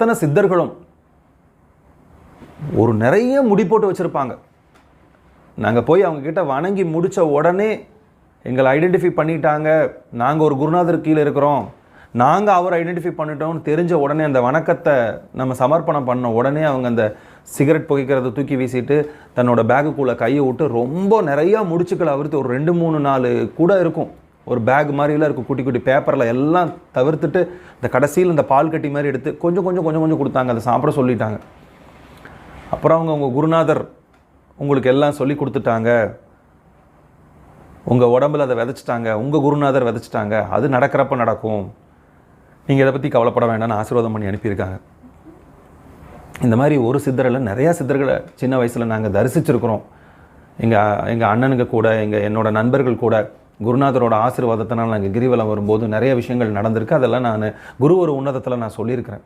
அத்தனை சித்தர்களும் ஒரு நிறைய முடி போட்டு வச்சுருப்பாங்க. நாங்கள் போய் அவங்கக்கிட்ட வணங்கி முடித்த உடனே எங்களை ஐடென்டிஃபை பண்ணிட்டாங்க. நாங்கள் ஒரு குருநாதர் கீழே இருக்கிறோம். நாங்கள் அவரை ஐடென்டிஃபை பண்ணிட்டோம்னு தெரிஞ்ச உடனே அந்த வணக்கத்தை நம்ம சமர்ப்பணம் பண்ண உடனே அவங்க அந்த சிகரெட் புகைக்கிறத தூக்கி வீசிட்டு தன்னோட பேக்குக்குள்ளே கையை விட்டு ரொம்ப நிறையா முடிச்சுக்களை அவிர்த்து ஒரு ரெண்டு மூணு நாலு கூட இருக்கும். ஒரு பேக் மாதிரிலாம் இருக்கும் குட்டி குட்டி பேப்பரில் எல்லாம் தவிர்த்துட்டு இந்த கடைசியில் இந்த பால் கட்டி மாதிரி எடுத்து கொஞ்சம் கொஞ்சம் கொஞ்சம் கொஞ்சம் கொடுத்தாங்க. அதை சாப்பிட சொல்லிட்டாங்க. அப்புறம் அவங்க உங்கள் குருநாதர் உங்களுக்கு எல்லாம் சொல்லி கொடுத்துட்டாங்க. உங்கள் உடம்புல அதை விதைச்சிட்டாங்க. உங்கள் குருநாதர் விதைச்சிட்டாங்க. அது நடக்கிறப்ப நடக்கும். நீங்கள் இதை பற்றி கவலைப்பட வேண்டாம்னு ஆசீர்வாதம் பண்ணி அனுப்பியிருக்காங்க. இந்த மாதிரி ஒரு சித்தரில் நிறையா சித்தர்களை சின்ன வயசில் நாங்கள் தரிசிச்சிருக்கிறோம். எங்கள் எங்கள் அண்ணனுங்க கூட எங்கள் என்னோட நண்பர்கள் கூட. குருநாதரோட ஆசீர்வாதத்தினால் நாங்கள் கிரிவலம் வரும்போது நிறைய விஷயங்கள் நடந்திருக்கு. அதெல்லாம் நான் குரு ஒரு உன்னதத்தில் நான் சொல்லியிருக்கிறேன்.